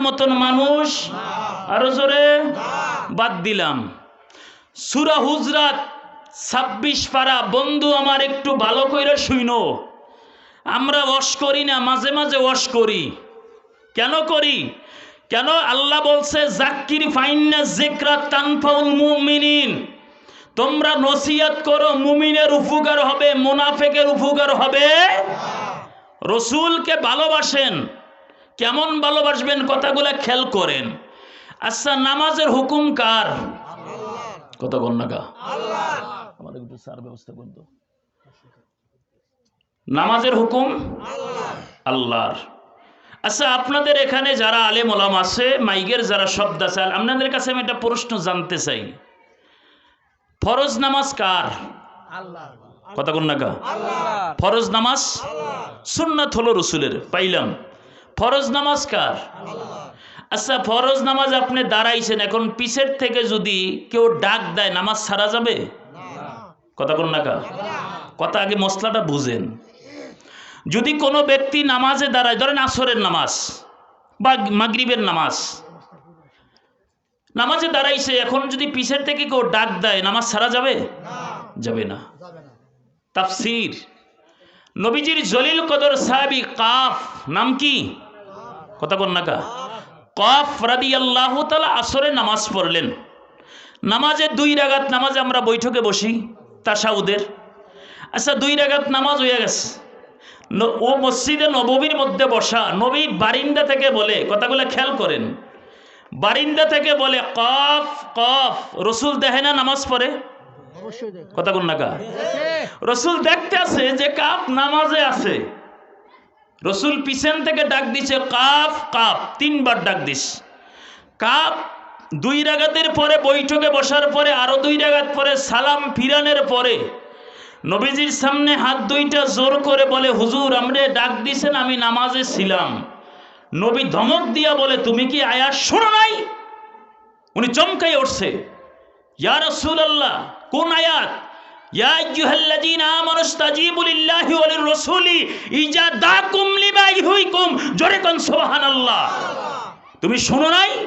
মতন মানুষ? আরও জোরে। বাদ দিলাম। সুরা হুজরাত ছাব্বিশ পারা বন্ধু আমার একটু ভালো করে শুইনো। আমরা ওয়াশ করি না মাঝে মাঝে ওয়াশ করি। কেন করি? কেন আল্লাহ বলছে জাকির ফাইন্না জিকরা তানফাউল মুমিনিন। তোমরা নসিয়াত করো মুমিনের উপকার হবে মুনাফেকের উপকার হবে। রসুলকে ভালোবাসেন। কেমন ভালোবাসবেন কথাগুলা খেয়াল করেন। আচ্ছা নামাজের হুকুম কার? কত গন্যাকা আমাদের একটু সার ব্যবস্থা করত নামাজের হুকুম? আল্লাহর। আচ্ছা আপনাদের এখানে যারা আলেম ওলাম আছে মাইগের যারা শব্দ আছে আপনাদের কাছে আমি একটা প্রশ্ন জানতে চাই। ফরজ নামাজ কার? কথা কোন নাকা ফরজ নামাজ সুন্নাত হলো রসুলের পাইলাম। ফরজ নামাজ কার? আচ্ছা ফরজ নামাজ আপনি দাঁড়াইছেন এখন পিছের থেকে যদি কেউ ডাক দেয় নামাজ ছাড়া যাবে? কথা কোন নাকা কথা আগে মশলাটা বুঝেন। যদি কোনো ব্যক্তি নামাজে দাঁড়ায় ধরেন আসরের নামাজ বা মাগরিবের নামাজ নামাজে দাঁড়াইছে এখন যদি পিছের থেকে কেউ ডাক দেয় নামাজ ছাড়া যাবে? যাবে না। তাফসির। নবীজির জলিল কদর সাহাবি কাফ নাম কি? কথা কন নাকা কফ রাদি আল্লাহ তালা আসরে নামাজ পড়লেন। নামাজে দুই রাগাত নামাজে আমরা বৈঠকে বসি তাসাউদের। আচ্ছা দুই রাগাত নামাজ হয়ে গেছে। ও মসজিদে নববীর মধ্যে বসা নবী বারিন্দা থেকে বলে কথাগুলো খেয়াল করেন। বারিন্দা থেকে বলে কফ কফ রসুল দেখে না নামাজ পড়ে? কথা কোন নাকা রসুল দেখতে আছে যে কাপ নামাজে আছে। রসুল পিছন থেকে ডাক দিছে, কাফ কাপ তিনবার ডাক দিস। কাপ দুই রাগাতের পরে বৈঠকে বসার পরে, আরও দুই রাগাত পরে সালাম ফিরানের পরে নবীজির সামনে হাত দুইটা জোর করে বলে, হুজুর, আমরে ডাক দিছেন, আমি নামাজে ছিলাম। নবী ধমক দিয়া বলে, তুমি কি আয়াস শোনো নাই? উনি চমকাই উঠছে, ইয়া রাসূলুল্লাহ, কোন আয়াত? জোরে কোন সুবহানাল্লাহ। তুমি শোনো নাই?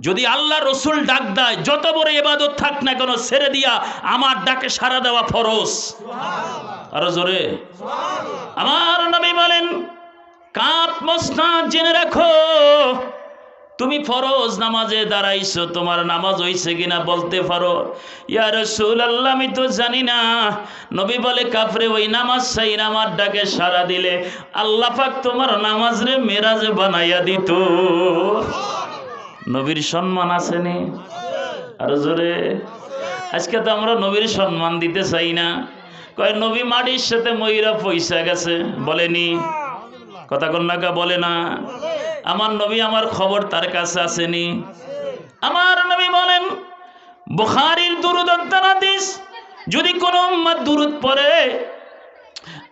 যদি আল্লাহ রসুল ডাক দেয় যত বড় ইবাদত থাক না কেন ছেড়ে দিয়া আমার ডাকে সাড়া দেওয়া ফরজ। আরও জোরে। আমার নবী বলেন কাপ মস্তা জেনে রাখো তুমি ফরজ নামাজে দাঁড়াইছো, তোমার নামাজ হইছে কিনা বলতে পারো। ইয়ার ইয়া আল্লাহ আমি তো জানি না। নবী বলে, কাফরে, ওই নামাজ চাই আমার ডাকে সাড়া দিলে। আল্লাহ পাক তোমার নামাজ রে মেরাজে বানাইয়া দিত। নবীর সম্মান আসেনি আর জোরে। আজকে তো আমরা নবীর সম্মান দিতে চাই না। কয়, নবী মাটির সাথে ময়ূরা পয়সা গেছে। বলেনি কথা কন্যাকা বলে না। আমার নবী আমার খবর তার কাছে আসেনি। আমার নবী বলেন, বুখারির দুরুদ হাদিস, যদি কোনো উম্মত দুরুদ পড়ে,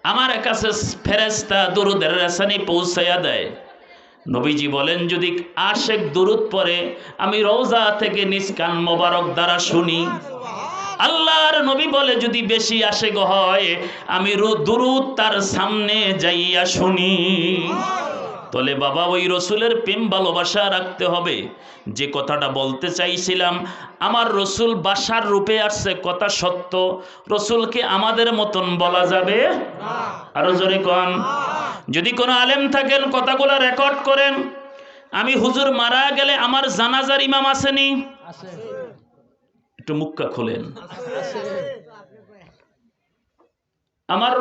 আমার কাছে ফেরেস্তা দুরুদের রেসানি পৌঁছাইয়া দেয়। নবীজি বলেন, যদি আশেক দুরুদ পরে আমি রওজা থেকে নিষ্কান মোবারক দ্বারা শুনি। আল্লাহর নবী বলে, যদি বেশি আশেক হয়, আমি দুরুদ তার সামনে যাইয়া শুনি। তলে বাবা, ওই রসুলের প্রেম ভালোবাসা রাখতে হবে। যে কথাটা বলতে চাইছিলাম, আমার রসুল বাসার রূপে আসছে, কথা সত্য। রসুলকে আমাদের মতন বলা যাবে? আরও জোরে কন। যদি কোনো আলেম থাকেন, কথাগুলো রেকর্ড করেন। আমি হুজুর মারা গেলে আমার জানাজার ইমাম আসেনি? একটু মুক্কা খোলেন। আমার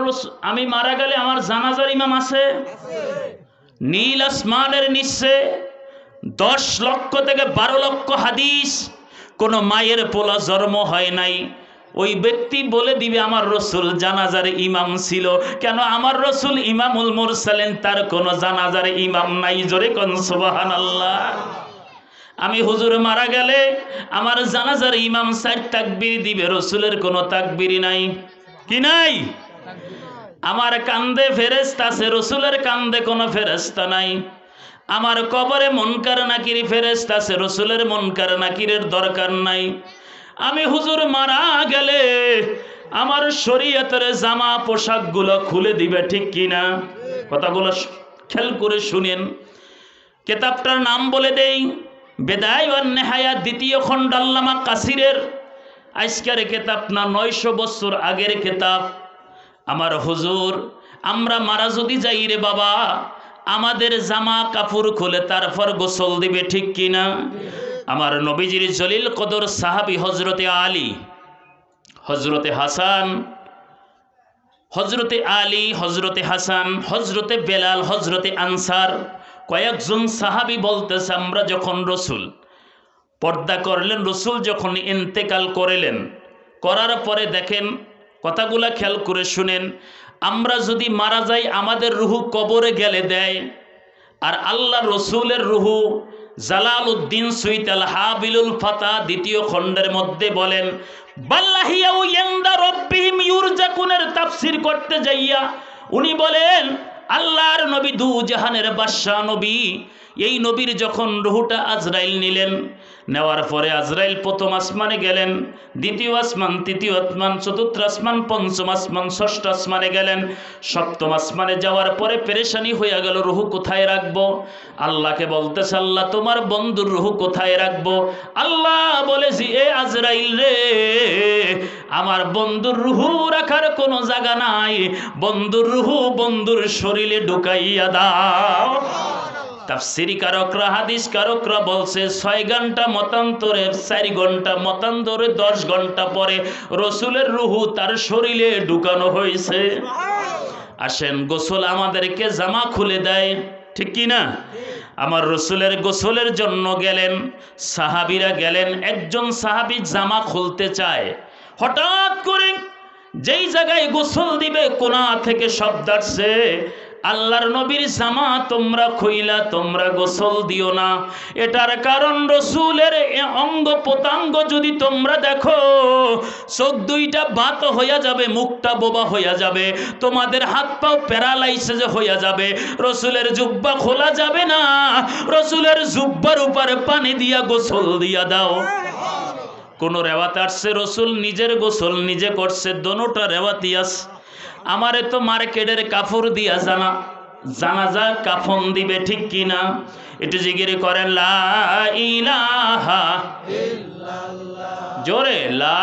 আমি মারা গেলে আমার জানাজার ইমাম আছে? নীল আসমানের নিচে দশ লক্ষ থেকে বারো লক্ষ হাদিস, কোনো মায়ের পোলা জন্ম হয় নাই। ওই ব্যক্তি বলে দিবে, আমার রসুল জানাজার ইমাম ছিল। কেন আমার রসুল ইমামুল মুরসালেন, তার কোনো জানাজার ইমাম নাই? জোরে কোন সুবাহান আল্লাহ আমি হুজুর মারা গেলে আমার জানাজার ইমাম সাইড তাকবির দিবে, রসুলের কোনো তাকবিরি নাই। কি নাই? আমার কান্দে ফেরেস্তা আছে রসুলের কান্দে কোনো ফেরেস্তা নাই। আমার কবরে মনকার নাকির ফেরেস্তা আছে রসুলের মনকার নাকিরের দরকার নাই। আমি হুজুর মারা গেলে আমার শরীয়তের জামা পোশাকগুলো খুলে দিবে ঠিক কিনা? কথাগুলো খেল করে শুনেন। কেতাবটার নাম বলে দেই, বেদায় নেহায়া দ্বিতীয় খণ্ড আল্লামা কাসিরের। আজকের কেতাব না, নয়শো বছর আগের কেতাব। আমার হুজুর, আমরা মারা যদি যাই রে বাবা, আমাদের জামা কাপড় খুলে তারপর গোসল দিবে ঠিক কিনা? আমার নবীজির জলিল কদর সাহাবি হজরতে আলী হজরতে হাসান হজরতে আলী হজরতে হাসান হজরতে বেলাল হজরতে আনসার, কয়েকজন সাহাবি বলতেছে, আমরা যখন রসুল, পর্দা করলেন, রসুল যখন ইন্তেকাল করিলেন, করার পরে দেখেন কথাগুলা খেয়াল করে শুনেন, আমরা যদি মারা যাই, আমাদের রুহু কবরে গেলে দেয়, আর আল্লাহ রসুলের রুহু জালাল উদ্দিন সুইতাল হাবিলুল ফাতা দ্বিতীয় খণ্ডের মধ্যে বলেন, বাল্লাহিয়াউ করতে যাইয়া, উনি বলেন, আল্লাহর নবী দু জাহানের বাদশাহ নবী এই নবীর যখন রুহুটা আজরাইল নিলেন, নেওয়ার পরে আজরাইল প্রথম আসমানে গেলেন, দ্বিতীয় আসমান, তৃতীয় আসমান, চতুর্থ আসমান, পঞ্চম আসমান, ষষ্ঠ আসমানে গেলেন। সপ্তম আসমানে যাওয়ার পরে পেরেশানি হইয়া গেল, রুহু কোথায় রাখব? আল্লাহকে বলতেছে, আল্লাহ, তোমার বন্ধুর রুহু কোথায় রাখব? আল্লাহ বলেছি এ আজরাইল রে, আমার বন্ধুর রুহু রাখার কোনো জায়গা নাই। বন্ধুর রুহু বন্ধুর শরীরে ঢুকাইয়া দাও। তাফসিরি কারকরা হাদিস কারকরা বলছে, ছয় ঘণ্টা মতান্তরে চার ঘণ্টা মতান্তরে, দশ ঘণ্টা পরে রসুলের রুহু তার শরীরে ঢুকানো হয়েছে। আসেন, গোসল আমাদেরকে জামা খুলে দেয়, ঠিক কি না? আমার রসুলের গোসলের জন্য গেলেন, সাহাবিরা গেলেন, একজন সাহাবি জামা খুলতে চায়। হঠাৎ করে যেই জায়গায় গোসল দিবে কোনা থেকে শব্দ আসছে আল্লাহর নবীর জামা তোমরা খুইলা, তোমরা গোসল দিও না। এটার কারণ রসুলের অঙ্গ প্রত্যঙ্গ যদি তোমরা দেখো, চোখ দুইটা বাত হইয়া যাবে, মুখটা বোবা হইয়া যাবে, তোমাদের হাত পাও প্যারালাইসিস হইয়া যাবে, রসুলের জুব্বা খোলা যাবে না। রসুলের জুব্বার উপরে পানি দিয়া গোসল দিয়া দাও। কোন রেওয়াত আসছে, রসুল নিজের গোসল নিজে করছে, দোনোটা রেওয়াতি আছে আমারে তো মার্কেটের কাপড় দিয়া জানা, জানাজা কাফন দিবে ঠিক কিনা? একটু জিগিরি করে লা জোরে, লা